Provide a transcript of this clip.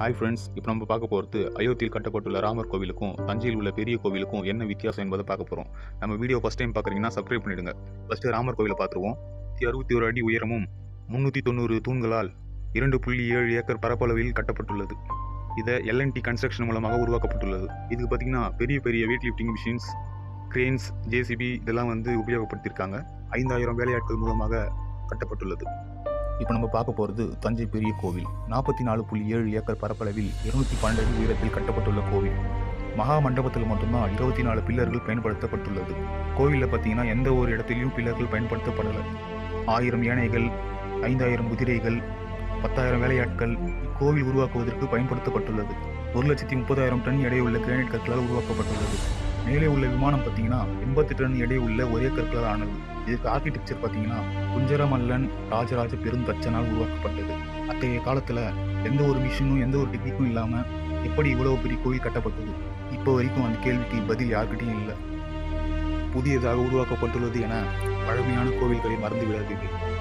Hi friends இப்போ நம்ம பார்க்க போகிறது அயோத்தியில் கட்டப்பட்டுள்ள ராமர் கோவிலுக்கும் தஞ்சையில் உள்ள பெரிய கோவிலுக்கும் என்ன வித்தியாசம் என்பதை பார்க்க போகிறோம் நம்ம வீடியோ ஃபஸ்ட் டைம் பார்க்குறீங்கன்னா சப்ஸ்கிரைப் பண்ணிடுங்க. ஃபஸ்ட்டு ராமர் கோவிலை பார்த்துருவோம். அறுபத்தி ஒரு அடி உயரமும் முந்நூற்றி தொண்ணூறு தூண்களால் இரண்டு புள்ளி ஏழு ஏக்கர் பரப்பளவில் கட்டப்பட்டுள்ளது. இதை எல்என்டி கன்ஸ்ட்ரக்ஷன் மூலமாக உருவாக்கப்பட்டுள்ளது. இதுக்கு பார்த்தீங்கன்னா பெரிய பெரிய weight lifting machines cranes JCB இதெல்லாம் வந்து உபயோகப்படுத்தியிருக்காங்க. ஐந்தாயிரம் வேலையாட்கள் மூலமாக கட்டப்பட்டுள்ளது. இப்போ நம்ம பார்க்க போகிறது தஞ்சை பெரிய கோவில். நாற்பத்தி நாலு புள்ளி ஏழு ஏக்கர் பரப்பளவில் இருநூத்தி பன்னெண்டு உயரத்தில் கட்டப்பட்டுள்ள கோவில். மகா மண்டபத்தில் மட்டும்தான் இருபத்தி நாலு பில்லர்கள் பயன்படுத்தப்பட்டுள்ளது. கோவிலில் பார்த்தீங்கன்னா எந்த ஒரு இடத்திலையும் பில்லர்கள் பயன்படுத்தப்படலை. ஆயிரம் யானைகள் ஐந்தாயிரம் குதிரைகள் பத்தாயிரம் வேலையாட்கள் இக்கோவில் உருவாக்குவதற்கு பயன்படுத்தப்பட்டுள்ளது. ஒரு லட்சத்தி முப்பதாயிரம் டன் எடையுள்ள கிரானைட் கற்களால் உருவாக்கப்பட்டுள்ளது. மேலே உள்ள விமானம் பார்த்தீங்கன்னா எண்பத்தி டன் எடை உள்ள ஒரே கற்களால் ஆனது. இதுக்கு ஆர்கிடெக்சர் பார்த்தீங்கன்னா குஞ்சரமல்லன் ராஜராஜ பெருந்தச்சனால் உருவாக்கப்பட்டது. அத்தகைய காலத்தில் எந்த ஒரு மிஷினும் எந்த ஒரு டெக்னிக்கும் இல்லாமல் எப்படி இவ்வளவு பெரிய கோவில் கட்டப்பட்டது? இப்போ வரைக்கும் அந்த கேள்விக்கு பதில் யார்கிட்டையும் இல்லை. புதியதாக உருவாக்கப்பட்டுள்ளது என பழமையான கோவில்களை மறந்து விடாதீர்கள்